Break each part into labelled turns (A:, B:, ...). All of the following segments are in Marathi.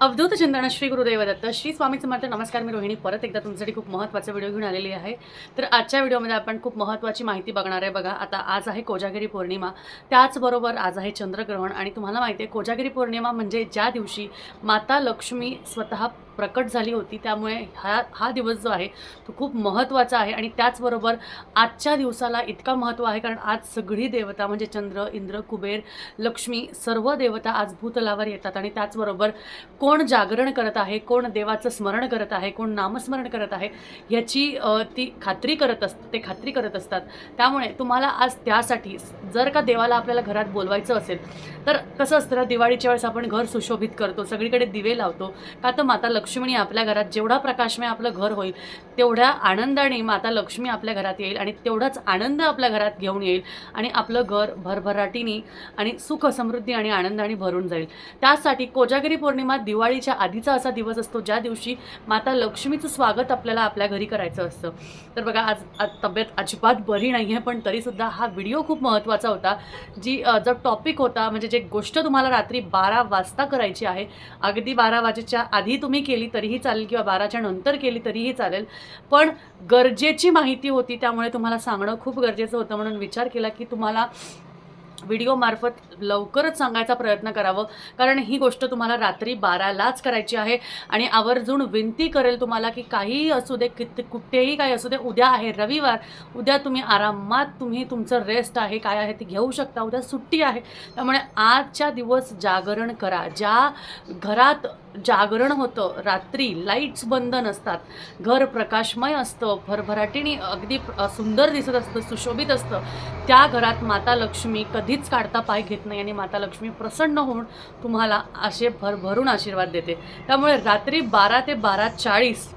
A: अवधूत चिंतन श्री गुरुदेव दत्त श्री स्वामी समर्थ नमस्कार मी रोहिणी. परत एकदा तुमच्यासाठी खूप महत्त्वाचा व्हिडिओ घेऊन आलेली आहे. तर आजच्या व्हिडिओमध्ये आपण खूप महत्त्वाची माहिती बघणार आहे बघा. आता आज आहे कोजागिरी पौर्णिमा. त्याचबरोबर आज आहे चंद्रग्रहण. आणि तुम्हाला माहिती आहे कोजागिरी पौर्णिमा म्हणजे ज्या दिवशी माता लक्ष्मी स्वतः प्रकट झाली होती. त्यामुळे हा हा दिवस जो आहे तो खूप महत्त्वाचा आहे. आणि त्याचबरोबर आजच्या दिवसाला इतका महत्त्व आहे कारण आज सगळी देवता म्हणजे चंद्र इंद्र कुबेर लक्ष्मी सर्व देवता आज भूतलावर येतात. आणि त्याचबरोबर कोण जागरण करत आहे कोण देवाचं स्मरण करत आहे कोण नामस्मरण करत आहे ह्याची ती खात्री करत असत ते खात्री करत असतात. त्यामुळे तुम्हाला आज त्यासाठी जर का देवाला आपल्याला घरात बोलवायचं असेल तर कसं असतं दिवाळीच्या वेळेस आपण घर सुशोभित करतो सगळीकडे दिवे लावतो का तर माता लक्ष्मी आपल्या घरात जेवढा प्रकाशमय आपलं घर होईल तेवढ्या आनंदाने माता लक्ष्मी आपल्या घरात येईल आणि तेवढाच आनंद आपल्या घरात घेऊन येईल आणि आपलं घर भरभराटीने आणि सुख समृद्धी आणि आनंदाने भरून जाईल. त्यासाठी कोजागिरी पौर्णिमा दिवाळीच्या आधीचा असा दिवस असतो ज्या दिवशी माता लक्ष्मीचं स्वागत आपल्याला आपल्या घरी करायचं असतं. तर बघा आज आज तब्येत अजिबात बरी नाही आहे पण तरीसुद्धा हा व्हिडिओ खूप महत्त्वाचा होता जी जो टॉपिक होता म्हणजे जे गोष्ट तुम्हाला रात्री बारा वाजता करायची आहे अगदी बारा वाजेच्या आधी तुम्ही केली तरीही चालेल किंवा बाराच्या नंतर केली तरीही चालेल. पण गरजेची माहिती होती त्यामुळे तुम्हाला सांगणं खूप गरजेचं होतं म्हणून विचार केला की तुम्हाला व्हिडिओमार्फत लवकरच सांगायचा प्रयत्न करावं. कारण ही गोष्ट तुम्हाला रात्री बारालाच करायची आहे. आणि आवर्जून विनंती करेल तुम्हाला की काहीही असू दे कित कुठेही काही असू दे उद्या आहे रविवार. उद्या तुम्ही आरामात तुम्ही तुमचं रेस्ट आहे काय आहे ते घेऊ शकता. उद्या सुट्टी आहे. त्यामुळे आजच्या दिवस जागरण करा. ज्या घरात जागरण होतं रात्री लाईट्स बंद नसतात. घर प्रकाशमय असतं भरभराटीने अगदी सुंदर दिसत असतं सुशोभित असतं. त्या घरात माता लक्ष्मी कधीच काढता पाय घेत नाही आणि माता लक्ष्मी प्रसन्न होऊन तुम्हाला असे भरभरून आशीर्वाद देते. त्यामुळे रात्री बारा ते बारा चाळीस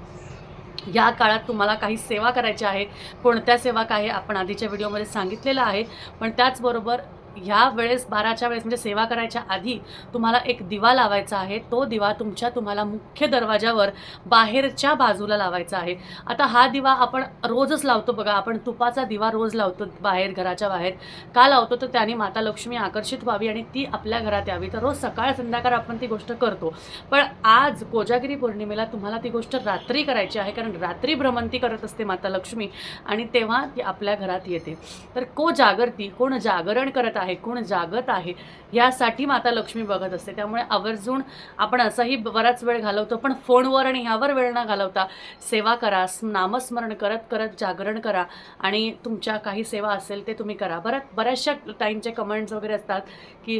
A: या काळात तुम्हाला काही सेवा करायची आहे. कोणत्या सेवा काय आपण आधीच्या व्हिडिओमध्ये सांगितलेलं आहे. पण त्याचबरोबर ह्या वेळेस बाराच्या वेळेस म्हणजे सेवा करायच्या आधी तुम्हाला एक दिवा लावायचा आहे. तो दिवा तुमच्या तुम्हाला मुख्य दरवाजावर बाहेरच्या बाजूला लावायचा आहे. आता हा दिवा आपण रोजच लावतो बघा. आपण तुपाचा दिवा रोज लावतो बाहेर घराच्या बाहेर. का लावतो? तर त्याने माता लक्ष्मी आकर्षित व्हावी आणि ती आपल्या घरात यावी. तर रोज सकाळ संध्याकाळ आपण ती गोष्ट करतो. पण आज कोजागिरी पौर्णिमेला तुम्हाला ती गोष्ट रात्री करायची आहे. कारण रात्री भ्रमंती करत असते माता लक्ष्मी आणि तेव्हा ती आपल्या घरात येते. तर को जागरती कोण जागरण करत आहे कोण जागत आहे. यासाठी माता लक्ष्मी बघत असते. त्यामुळे आवर्जून आपण असाही बराच वेळ घालवतो पण फोनवर आणि ह्यावर वेळ न घालवता सेवा करा नामस्मरण करत करत जागरण करा आणि तुमच्या काही सेवा असेल ते तुम्ही करा. बऱ्याच बऱ्याचशा टाईमचे कमेंट्स वगैरे असतात की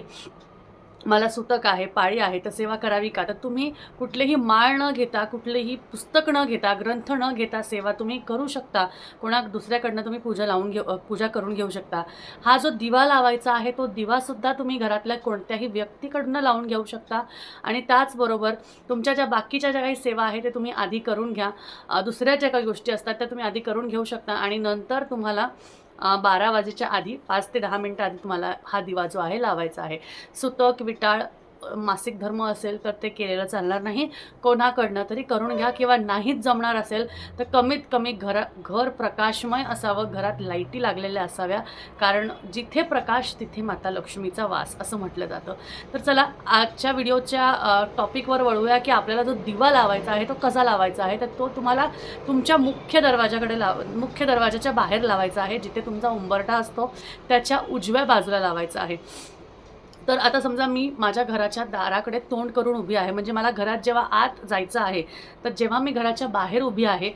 A: मला सुतक आहे पाळी आहे तर सेवा करावी का? तर तुम्ही कुठलेही माळ न घेता कुठलेही पुस्तक न घेता ग्रंथ न घेता सेवा तुम्ही करू शकता. कोणा दुसऱ्याकडनं तुम्ही पूजा लावून घेऊ पूजा करून घेऊ शकता. हा जो दिवा लावायचा आहे तो दिवासुद्धा तुम्ही घरातल्या कोणत्याही व्यक्तीकडनं लावून घेऊ शकता. आणि त्याचबरोबर तुमच्या ज्या बाकीच्या ज्या काही सेवा आहे ते तुम्ही आधी करून घ्या. दुसऱ्या ज्या काही गोष्टी असतात त्या तुम्ही आधी करून घेऊ शकता. आणि नंतर तुम्हाला बारा वाजेच्या आधी पाच ते दहा मिनटं आधी तुम्हाला हा दिवा जो आहे लावायचा आहे. सुतक विटाळ मासिक धर्म असेल तर ते केलेलं चालणार नाही. कोणाकडनं तरी करून घ्या किंवा नाहीच जमणार असेल तर कमीत कमी घर घर प्रकाशमय असावं घरात लाईटी लागलेल्या असाव्या. कारण जिथे प्रकाश तिथे माता लक्ष्मीचा वास असं म्हटलं जातं. तर चला आजच्या व्हिडिओच्या टॉपिकवर वळूया की आपल्याला जो दिवा लावायचा आहे तो कसा लावायचा आहे? तर तो तुम्हाला तुमच्या मुख्य दरवाजाकडे लाव मुख्य दरवाजाच्या बाहेर लावायचा आहे जिथे तुमचा उंबरठा असतो त्याच्या उजव्या बाजूला लावायचा आहे. तर आता समजा मी माझ्या घराच्या दाराकडे तोंड करून उभी आहे म्हणजे मला घरात जेव्हा आत जायचं आहे तर जेव्हा मी घराच्या बाहेर उभी आहे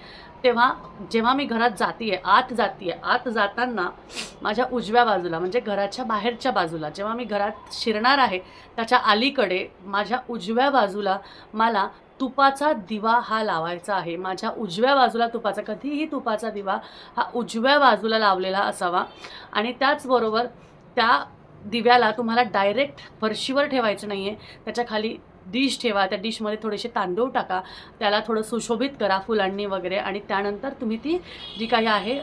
A: तेव्हा जेव्हा मी घरात जातीये आत जातीये आत जाताना माझ्या उजव्या बाजूला म्हणजे घराच्या बाहेरच्या बाजूला जेव्हा मी घरात शिरणार आहे त्याच्या अलीकडे माझ्या उजव्या बाजूला मला तुपाचा दिवा हा लावायचा आहे. माझ्या उजव्या बाजूला तुपाचा कधीही तुपाचा दिवा हा उजव्या बाजूला लावलेला असावा. आणि त्याचबरोबर त्या दिव्याला तुम्हाला डायरेक्ट फरशीवर ठेवायचं नाही आहे त्याच्याखाली डिश ठेवा त्या डिशमध्ये थोडेसे तांदूळ टाका त्याला थोडं सुशोभित करा फुलांनी वगैरे आणि त्यानंतर तुम्ही ती जी काही आहे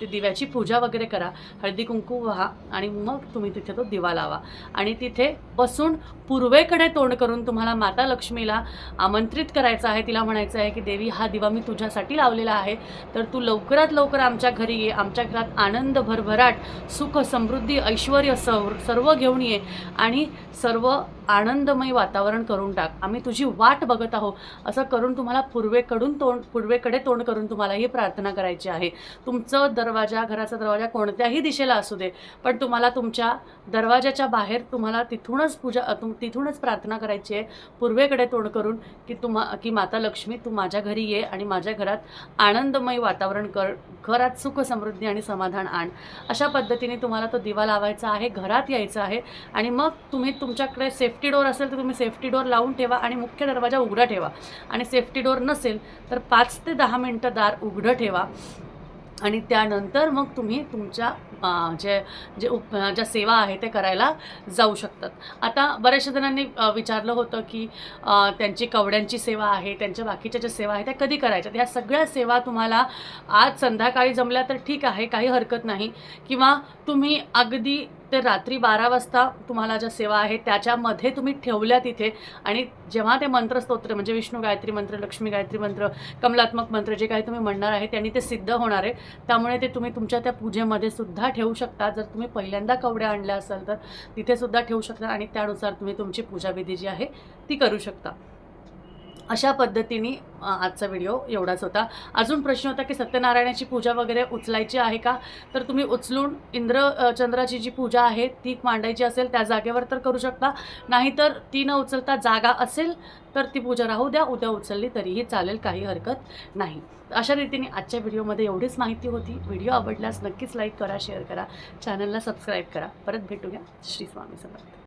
A: ती दिव्याची पूजा वगैरे करा हळदी कुंकू व्हा आणि मग तुम्ही तिथे तो दिवा लावा. आणि तिथे बसून पूर्वेकडे तोंड करून तुम्हाला माता लक्ष्मीला आमंत्रित करायचं आहे तिला म्हणायचं आहे की देवी हा दिवा मी तुझ्यासाठी लावलेला आहे. तर तू लवकरात लवकर आमच्या घरी ये आमच्या घरात आनंद भरभराट सुख समृद्धी ऐश्वर सर्व सर्व घेऊन ये आणि सर्व आनंदमय वातावरण करून करून टाक. आम्ही तुझी वाट बघत आहो असं करून तुम्हाला पूर्वेकडून तोंड पूर्वेकडे तोंड करून तुम्हाला ही प्रार्थना करायची आहे. तुमचं दरवाजा घराचा दरवाजा कोणत्याही दिशेला असू दे पण तुम्हाला तुमच्या दरवाजाच्या बाहेर तुम्हाला तिथूनच पूजा तुम तिथूनच प्रार्थना करायची आहे. पूर्वेकडे तोंड करून की तुम्हा की माता लक्ष्मी तू माझ्या घरी ये आणि माझ्या घरात आनंदमय वातावरण कर घरात सुख समृद्धी आणि समाधान आण. अशा पद्धतीने तुम्हाला तो दिवा लावायचा आहे घरात यायचं आहे. आणि मग तुम्ही तुमच्याकडे सेफ्टी डोअर असेल तर तुम्ही सेफ्टी डोअर लावून ठेवा आणि मुख्य दरवाजा उघडा ठेवा. आणि सेफ्टी डोअर नसेल तर पाच ते दहा मिनटं दार उघडं ठेवा. आणि त्यानंतर मग तुम्ही तुमच्या जे जे उप ज्या सेवा आहे ते करायला जाऊ शकतात. आता बऱ्याचशा जणांनी विचारलं होतं की त्यांची कवड्यांची सेवा आहे त्यांच्या बाकीच्या ज्या सेवा आहेत त्या कधी करायच्या? ह्या सगळ्या सेवा तुम्हाला आज संध्याकाळी जमल्या तर ठीक आहे काही हरकत नाही. किंवा तुम्ही अगदी ते रात्री बारा वाजता तुम्हाला ज्या सेवा आहे त्याच्यामध्ये तुम्ही ठेवल्या तिथे आणि जेव्हा ते मंत्रस्तोत्र म्हणजे विष्णू गायत्री मंत्र लक्ष्मी गायत्री मंत्र कमलात्मक मंत्र जे काही तुम्ही म्हणणार आहे त्यांनी ते सिद्ध होणार आहे. त्यामुळे ते तुम्ही तुमच्या त्या पूजेमध्ये सुद्धा ठेवू शकता. जर तुम्ही पहिल्यांदा कवड्या आणल्या असाल तर तिथेसुद्धा ठेवू शकता आणि त्यानुसार तुम्ही तुमची पूजाविधी जी आहे ती करू शकता. अशा पद्धतीने आजचा व्हिडिओ एवढाच होता. अजून प्रश्न होता की सत्यनारायणाची पूजा वगैरे उचलायची आहे का? तर तुम्ही उचलून इंद्र चंद्राची जी पूजा आहे ती मांडायची असेल त्या जागेवर तर करू शकता. नाहीतर ती न उचलता जागा असेल तर ती पूजा राहू द्या. उद्या उचलली तरीही चालेल काही हरकत नाही. अशा रीतीने आजच्या व्हिडिओमध्ये एवढीच माहिती होती. व्हिडिओ आवडल्यास नक्कीच लाईक करा शेअर करा. चॅनलला सबस्क्राईब करा. परत भेटूया. श्री स्वामी समर्थ.